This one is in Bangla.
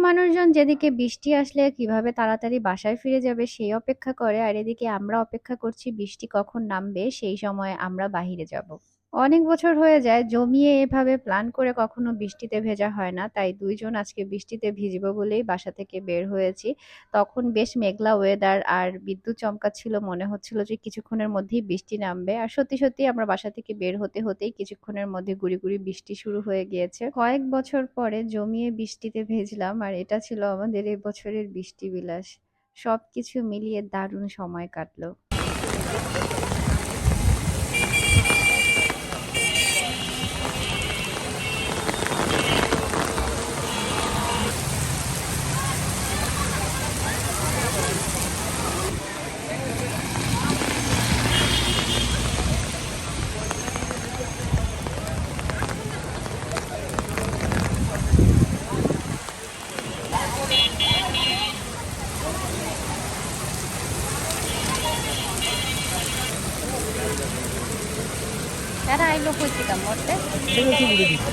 মানুষজন যেদিকে বৃষ্টি আসলে কীভাবে তাড়াতাড়ি বাসায় ফিরে যাবে সেই অপেক্ষা করে, আর এদিকে আমরা অপেক্ষা করছি বৃষ্টি কখন নামবে সেই সময় আমরা বাহিরে যাব। অনেক বছর হয়ে যায়, জমিয়ে এভাবে প্ল্যান করে কখনো বৃষ্টিতে ভেজা হয় না। তাই দুইজন আজকে বৃষ্টিতে ভিজব বলেই বাসা থেকে বের হয়েছি। তখন বেশ মেঘলা ওয়েদার আর বিদ্যুৎ চমকাচ্ছিল, মনে হচ্ছিল যে কিছুক্ষণের মধ্যেই বৃষ্টি নামবে। আর সত্যি সত্যি আমরা বাসা থেকে বের হতে হতেই কিছুক্ষণের মধ্যে গুড়ি গুড়ি বৃষ্টি শুরু হয়ে গিয়েছে। কয়েক বছর পরে জমিয়ে বৃষ্টিতে ভেজলাম আর এটা ছিল আমাদের এই বছরের বৃষ্টি বিলাস সবকিছু মিলিয়ে দারুণ সময় কাটলো। কারা আইলো কইছিলাম মরতে? ছেড়ে চলে দিচ্ছে